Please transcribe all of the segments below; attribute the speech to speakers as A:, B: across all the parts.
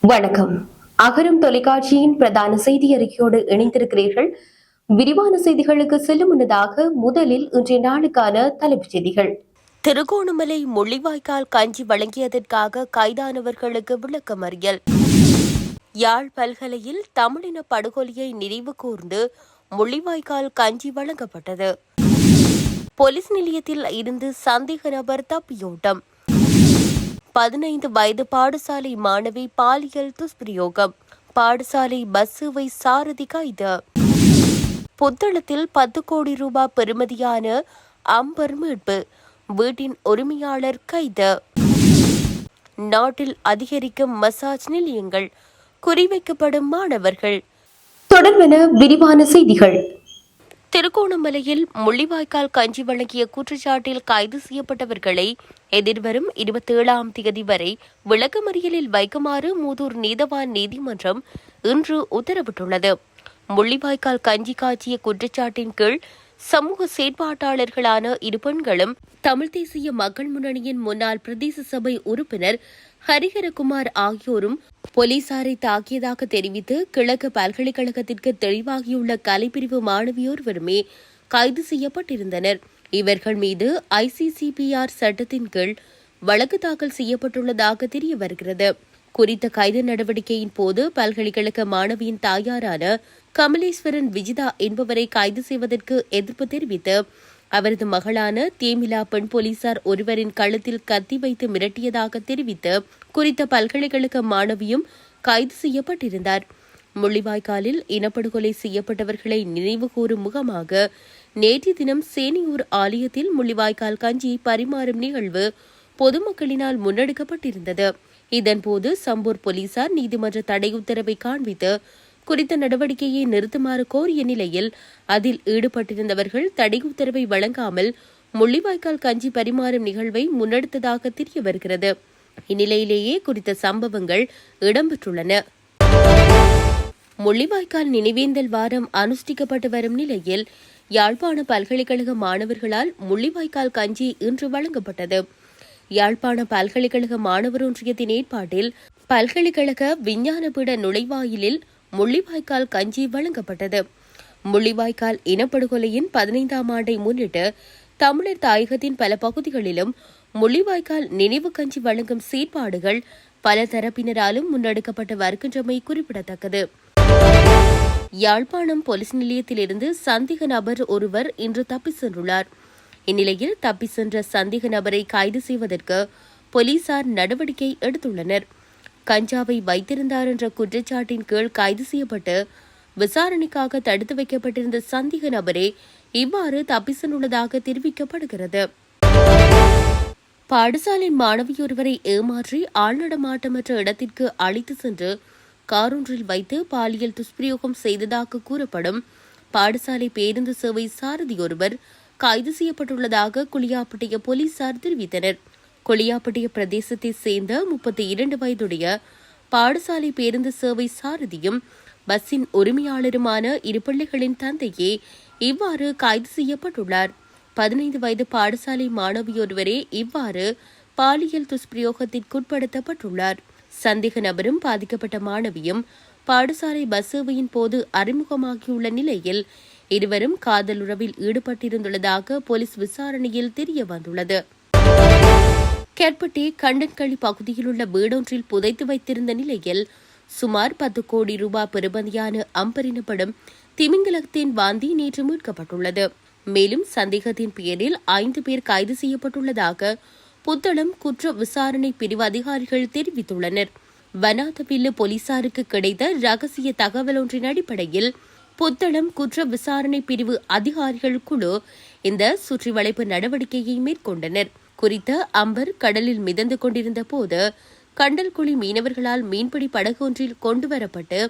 A: வணக்கம். அகரம் தொலைக்காட்சியின் பிரதான செய்தி அறிக்கையோடு இணைந்திருக்கிறீர்கள். விரிவான செய்திகளுக்கு செல்லும் முன்னதாக முதலில் இன்றைய நாளுக்கான தலைப்புச் செய்திகள்.
B: திருகோணமலை முள்ளிவாய்க்கால் கஞ்சி வழங்கியதற்காக கைதானவர்களுக்கு விளக்கமறியல். யாழ் பல்கலையில் தமிழின படுகொலையை நினைவு கூர்ந்து முள்ளிவாய்க்கால் கஞ்சி வழங்கப்பட்டது. போலீஸ் நிலையத்தில் இருந்து சந்தேக நபர் தப்பியோட்டம். பதினைந்து வயது பாடசாலை மாணவி பாலியல் துஷ்பிரயோகம். பாடசாலை பஸ் சேவை சாரதி கைது. புத்தளத்தில் பத்து கோடி ரூபாய் பெறுமதியான அம்பர் மீட்பு. வீட்டின் உரிமையாளர் கைது. நாட்டில் அதிகரிக்கும் மசாஜ் நிலையங்கள். குறிவைக்கப்படும் மாணவர்கள்.
A: தொடர்பென விரிவான செய்திகள்.
B: திருகோணமலையில் முள்ளிவாய்க்கால் கஞ்சி வழங்கிய குற்றச்சாட்டில் கைது செய்யப்பட்டவர்களை எதிர்வரும் இருபத்தி ஏழாம் தேதி வரை விளக்கமறியலில் வைக்குமாறு மூதூர் நீதவான் நீதிமன்றம் இன்று உத்தரவிட்டுள்ளது. முள்ளிவாய்க்கால் கஞ்சி காய்ச்சிய குற்றச்சாட்டின் கீழ் சமூக செயற்பாட்டாளர்களான இரு பெண்களும் தமிழ் தேசிய மக்கள் முன்னணியின் முன்னாள் பிரதேச சபை உறுப்பினர் ஹரிஹரகுமார் ஆகியோரும் போலீசாரை தாக்கியதாக தெரிவித்து கிழக்கு பல்கலைக்கழகத்திற்கு தெளிவாகியுள்ள கலைப்பிரிவு மாணவியோர்வருமே கைது செய்யப்பட்டிருந்தனர். இவர்கள் மீது ஐசிசிபிஆர் சட்டத்தின் கீழ் வழக்கு தாக்கல் செய்யப்பட்டுள்ளதாக தெரிய வருகிறது. குறித்த கைது நடவடிக்கையின் போது பல்கலைக்கழக மாணவியின் தாயாரான கமலேஸ்வரன் விஜிதா என்பவரை கைது செய்வதற்கு எதிர்ப்பு தெரிவித்து அவரது மகளான தேமிலா பெண் போலீசார் ஒருவரின் கழுத்தில் கத்தி வைத்து மிரட்டியதாக தெரிவித்து குறித்த பல்கலைக்கழக மாணவியும் கைது செய்யப்பட்டிருந்தார். முள்ளிவாய்க்காலில் இனப்படுகொலை செய்யப்பட்டவர்களை நினைவுகூரும் முகமாக நேற்று தினம் சேனியூர் ஆலயத்தில் முள்ளிவாய்க்கால் கஞ்சி பரிமாறும் நிகழ்வு பொதுமக்களினால் முன்னெடுக்கப்பட்டிருந்தது. இதன்போது சம்பூர் போலீசார் நீதிமன்ற தடை உத்தரவை காண்பித்து குறித்த நடவடிக்கையை நிறுத்துமாறு கோரிய நிலையில் அதில் ஈடுபட்டிருந்தவர்கள் தடை உத்தரவை வழங்காமல் முள்ளிவாய்க்கால் கஞ்சி பரிமாறும் நிகழ்வை முன்னெடுத்ததாக தெரிய வருகிறது இந்நிலையிலேயே குறித்த சம்பவங்கள் இடம்பெற்றுள்ளன. முள்ளிவாய்க்கால் நினைவேந்தல் வாரம் அனுஷ்டிக்கப்பட்டு வரும் நிலையில் யாழ்ப்பாண பல்கலைக்கழக மாணவர்களால் முள்ளிவாய்க்கால் கஞ்சி இன்று வழங்கப்பட்டது. யாழ்ப்பாண பல்கலைக்கழக மாணவர் ஒன்றியத்தின் ஏற்பாட்டில் பல்கலைக்கழக விஞ்ஞானபீட நுழைவாயிலில் முள்ளிவாய்க்கால் கஞ்சி வழங்கப்பட்டது. முள்ளிவாய்க்கால் இனப்படுகொலையின் பதினைந்தாம் ஆண்டை முன்னிட்டு தமிழர் தாயகத்தின் பல பகுதிகளிலும் முள்ளிவாய்க்கால் நினைவு கஞ்சி வழங்கும் செயற்பாடுகள் பல தரப்பினராலும் முன்னெடுக்கப்பட்டு வருகின்றமை குறிப்பிடத்தக்கது. யாழ்ப்பாணம் போலீஸ் நிலையத்திலிருந்து சந்தேக நபர் ஒருவர் இன்று தப்பி சென்றுள்ளார். இந்நிலையில் தப்பி சென்ற சந்தேக நபரை கைது செய்வதற்கு போலீசார் நடவடிக்கை எடுத்துள்ளனர். கஞ்சாவை வைத்திருந்தார் என்ற குற்றச்சாட்டின் கீழ் கைது செய்யப்பட்டு விசாரணைக்காக தடுத்து வைக்கப்பட்டிருந்த சந்தேக நபரே இவ்வாறு தப்பி சென்றுள்ளதாக தெரிவிக்கப்படுகிறது. பாடசாலை மாணவியொருவரை ஏமாற்றி ஆழ்நடமாட்டமற்ற இடத்திற்கு அழைத்து சென்று காரொன்றில் வைத்து பாலியல் துஷ்பிரயோகம் செய்ததாக கூறப்படும் பாடசாலை பேருந்து சேவை சாரதி ஒருவர் கைது செய்யப்பட்டுள்ளதாக குளியாப்பட்டிய போலீசார் தெரிவித்தனர். கொளியாப்பட்டிய பிரதேசத்தைச் சேர்ந்த முப்பத்தி இரண்டு வயதுடைய பாடசாலை பேருந்து சேவை சாரதியும் பஸ்ஸின் உரிமையாளருமான இரு பிள்ளைகளின் தந்தையே இவ்வாறு கைது செய்யப்பட்டுள்ளார். பதினைந்து வயது பாடசாலை மாணவியொருவரே இவ்வாறு பாலியல் துஷ்பிரயோகத்திற்குட்படுத்தப்பட்டுள்ளார். சந்தேக நபரும் பாதிக்கப்பட்ட மாணவியும் பாடசாலை பஸ் சேவையின் போது அறிமுகமாகியுள்ள நிலையில் இருவரும் காதல் உறவில் ஈடுபட்டிருந்துள்ளதாக போலீஸ் விசாரணையில் தெரிய வந்துள்ளது கேட்பட்டி கண்டன்களி பகுதியில் உள்ள வீடொன்றில் புதைத்து வைத்திருந்த நிலையில் சுமார் பத்து கோடி ரூபாய் பெறுமதியான அம்பரினப்படும் திமிங்கலத்தின் வாந்தி நேற்று மீட்கப்பட்டுள்ளது. மேலும் சந்தேகத்தின் பெயரில் ஐந்து பேர் கைது செய்யப்பட்டுள்ளதாக புத்தளம் குற்ற விசாரணை பிரிவு அதிகாரிகள் தெரிவித்துள்ளனர். வனாதவில்லு போலீசாருக்கு கிடைத்த ரகசிய தகவல் ஒன்றின் அடிப்படையில் புத்தளம் குற்ற விசாரணை பிரிவு அதிகாரிகள் குழு இந்த சுற்றிவளைப்பு நடவடிக்கையை மேற்கொண்டனர். குறித்த அம்பர் கடலில் மிதந்து கொண்டிருந்த போது கண்டல்குழி மீனவர்களால் மீன்பிடி படகு ஒன்றில் கொண்டுவரப்பட்டு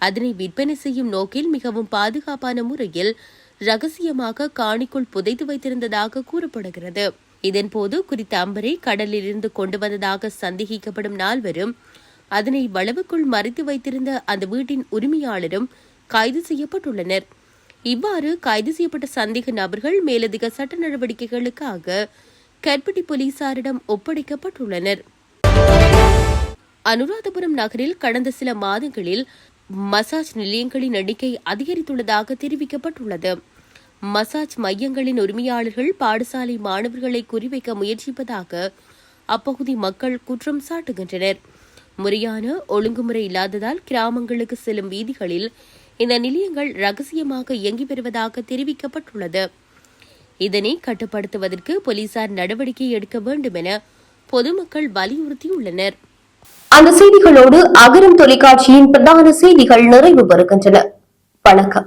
B: அதனை விற்பனை செய்யும் நோக்கில் மிகவும் பாதுகாப்பான முறையில் ரகசியமாக காணிக்குள் புதைத்து வைத்திருந்ததாக கூறப்படுகிறது. இதன்போது குறித்த அம்பரை கடலிலிருந்து கொண்டு வந்ததாக சந்தேகிக்கப்படும் நால்வரும் அதனை வளவுக்குள் மறைத்து வைத்திருந்த அந்த வீட்டின் உரிமையாளரும் கைது செய்யப்பட்டுள்ளனர். இவ்வாறு கைது செய்யப்பட்ட சந்தேக நபர்கள் மேலதிக சட்ட நடவடிக்கைகளுக்காக கற்பட்டி போலீசாரிடம் ஒப்படைக்கப்பட்டுள்ளனர். அனுராதபுரம் நகரில் கடந்த சில மாதங்களில் மசாஜ் நிலையங்களின் எண்ணிக்கை அதிகரித்துள்ளதாக தெரிவிக்கப்பட்டுள்ளது. மசாஜ் மையங்களின் உரிமையாளர்கள் பாடசாலை மாணவர்களை குறிவைக்க முயற்சிப்பதாக அப்பகுதி மக்கள் குற்றம் சாட்டுகின்றனர். முறையான ஒழுங்குமுறை இல்லாததால் கிராமங்களுக்கு செல்லும் வீதிகளில் இந்த நிலையங்கள் ரகசியமாக இயங்கி வருவதாக தெரிவிக்கப்பட்டுள்ளது. இதனை கட்டுப்படுத்துவதற்கு போலீசார் நடவடிக்கை எடுக்க வேண்டும் என பொதுமக்கள் வலியுறுத்தியுள்ளனர்.
A: அந்த செய்திகளோடு அகரம் தொலைக்காட்சியின் பிரதான செய்திகள் நிறைவு பெறுகின்றன. வணக்கம்.